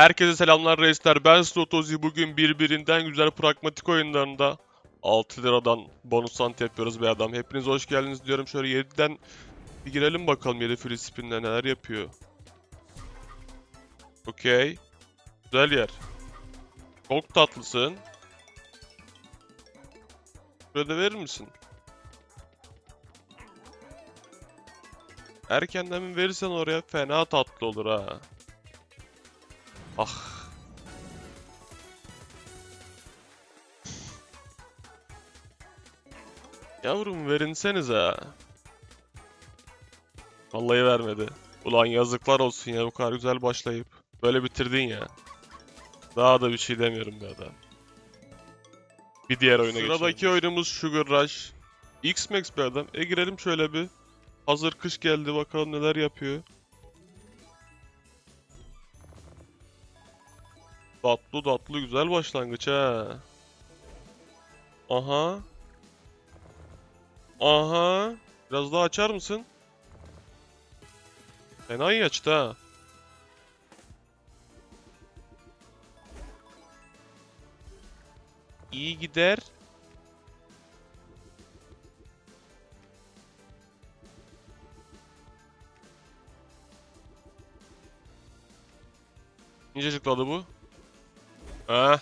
Herkese selamlar reisler. Ben Slotozi. Bugün birbirinden güzel pragmatik oyunlarında 6 liradan bonus ant yapıyoruz be adam. Hepiniz hoş geldiniz diyorum. Şöyle 7'den bir girelim bakalım 7 free spin'le neler yapıyor. Okey. Güzel yer. Çok tatlısın. Şurada verir misin? Erkenden mi verirsen oraya fena tatlı olur ha. Ah. Yavrum verinsenize. Vallahi vermedi. Ulan yazıklar olsun ya bu kadar güzel başlayıp. Böyle bitirdin ya. Daha da bir şey demiyorum be adam. Bir diğer oyuna geçelim. Sıradaki oyunumuz Sugar Rush. X-Max bir adam. E girelim şöyle bir. Hazır kış geldi bakalım neler yapıyor. Tatlı tatlı güzel başlangıç ha. Aha. Aha. Biraz daha açar mısın? Fena iyi açtı ha. İyi gider. Nice çıkladı bu? Ha.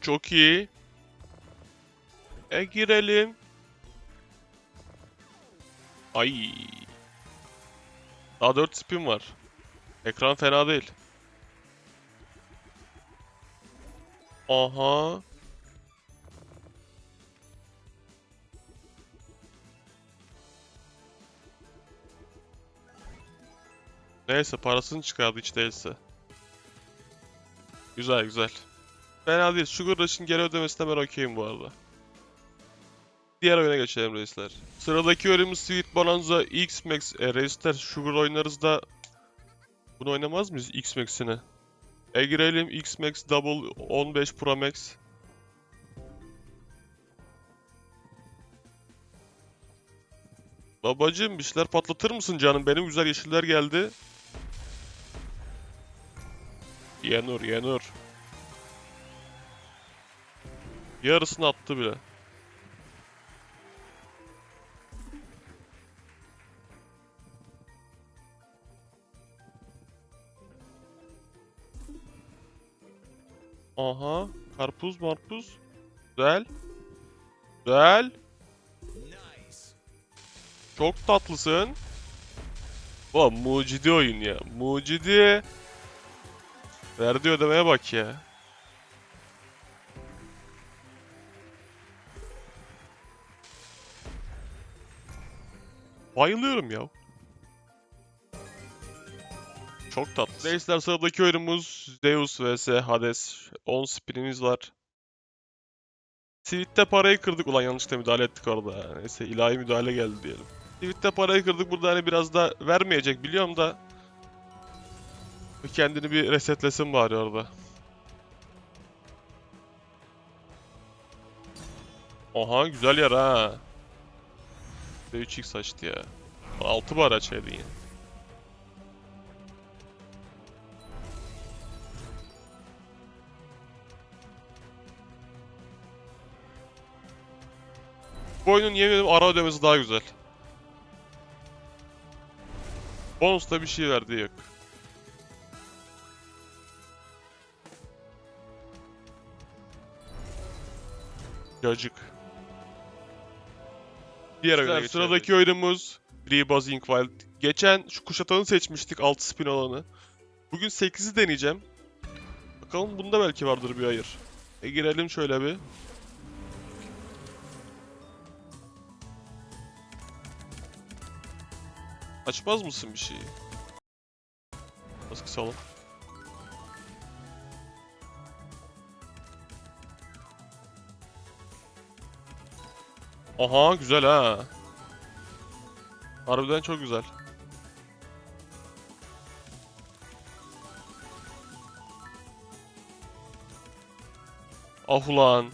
Çok iyi. E girelim. Ay. Daha 4 spin var. Ekran fena değil. Aha. Neyse parasını çıkardı hiç değilse. Güzel güzel. Fena değil. Sugar Rush'ın geri ödemesine ben okeyim bu arada. Diğer oyuna geçelim reisler. Sıradaki oyunumuz Sweet Bonanza X-Max. E, reisler Sugar oynarız da bunu oynamaz mıyız X-Max'ini? E girelim X-Max Double 15 Pro Max. Babacım bir şeyler patlatır mısın canım? Benim güzel yeşiller geldi. Yenur, Yenur. Yarısını attı bile. Aha, karpuz marpuz. Güzel. Güzel. Çok tatlısın. Ulan mucidi oyun ya. Mucidi. Verdiği ödemeye bak ya. Bayılıyorum ya. Çok tatlı. Reisler sıradaki oyunumuz Zeus vs Hades. 10 spinimiz var. Sweet'te parayı kırdık. Ulan yanlışlıkla müdahale ettik orada. Neyse ilahi müdahale geldi diyelim. Sweet'te parayı kırdık. Burada hani biraz da vermeyecek biliyorum da. Kendini bir resetlesin bari orada. Oha güzel yer ha. 3x açtı ya. 6 bar açaydın ya. Bu oyunun yemin ederim ara ödemesi daha güzel. Bonus'ta bir şey verdiği yok. Cacık. Diğer oyuna geçelim. Sıradaki oyunumuz Free Buzzing Wild. Geçen şu kuşatanı seçmiştik 6 spin olanı. Bugün 8'i deneyeceğim. Bakalım bunda belki vardır bir hayır. E girelim şöyle bir. Açmaz mısın bir şeyi? Nasıl kısalım? Aha güzel ha. Harbiden çok güzel. Ah ulan.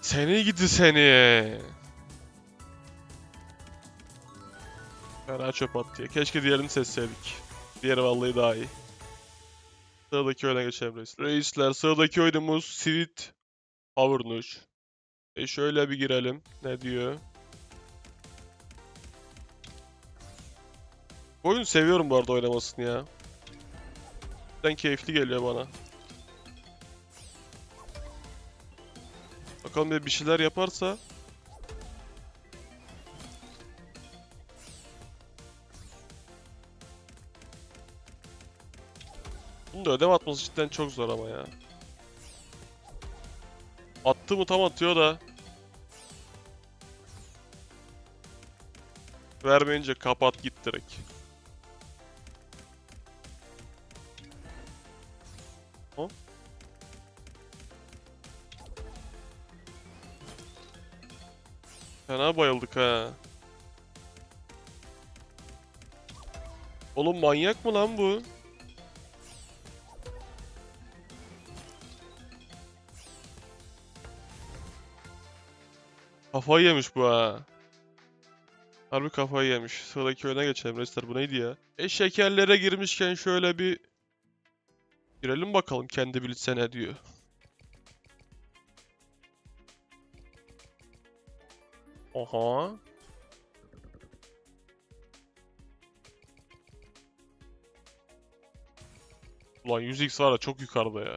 Seni gidi seni. Fena çöp attı ya. Keşke diğerini seçseydik. Diğeri vallahi daha iyi. Sıradaki oyuna geçelim reis. Reisler sıradaki oyunumuz Sweet Havrnuş. E şöyle bir girelim. Ne diyor? Bu oyunu seviyorum bu arada oynamasını ya. Cidden keyifli geliyor bana. Bakalım bir şeyler yaparsa. Da ödeme atması cidden çok zor ama ya. Attı mı tam atıyor da. Vermeyince kapat git direkt. Hop. Fena bayıldık ha. Oğlum manyak mı lan bu? Kafayı yemiş bu ha. Harbi kafayı yemiş. Sıradaki oyuna geçelim Restler. Bu neydi ya? E şekerlere girmişken şöyle bir... Girelim bakalım kendi bilse ne diyor. Oha. Ulan 100x var ya çok yukarıda ya.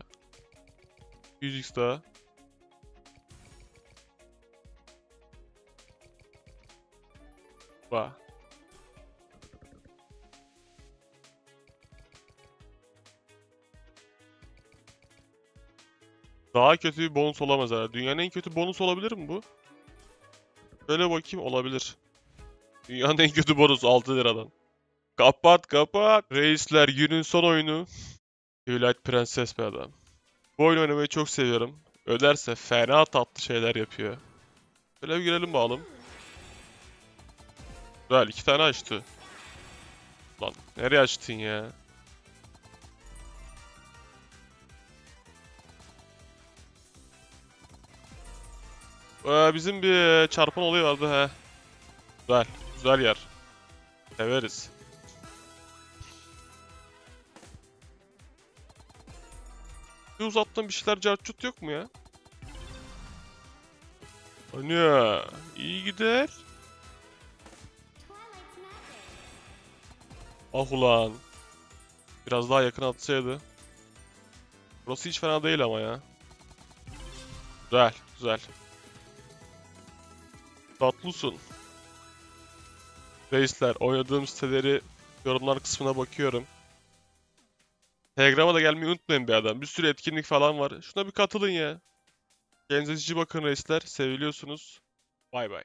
100x daha. Bak. Daha kötü bir bonus olamaz herhalde. Dünyanın en kötü bonus olabilir mi bu? Şöyle bakayım olabilir. Dünyanın en kötü bonus 6 liradan. Kapat kapat. Reisler günün son oyunu. Twilight Prenses be adam. Bu oyunu oynamayı çok seviyorum. Öderse fena tatlı şeyler yapıyor. Şöyle bir girelim bakalım. Güzel iki tane açtı. Lan nereye açtın ya? Ee, bizim bir çarpan olayı vardı he. Güzel, güzel yer. Severiz. Bir uzattığın bir şeyler cartçut yok mu ya? Anya, iyi gider. Ah ulan. Biraz daha yakın atsaydı. Burası hiç fena değil ama ya. Güzel, güzel. Tatlısın. Reisler, oynadığım siteleri yorumlar kısmına bakıyorum. Telegram'a da gelmeyi unutmayın bir adam. Bir sürü etkinlik falan var. Şuna bir katılın ya. Kendinize bakın reisler. Seviliyorsunuz. Bay bay.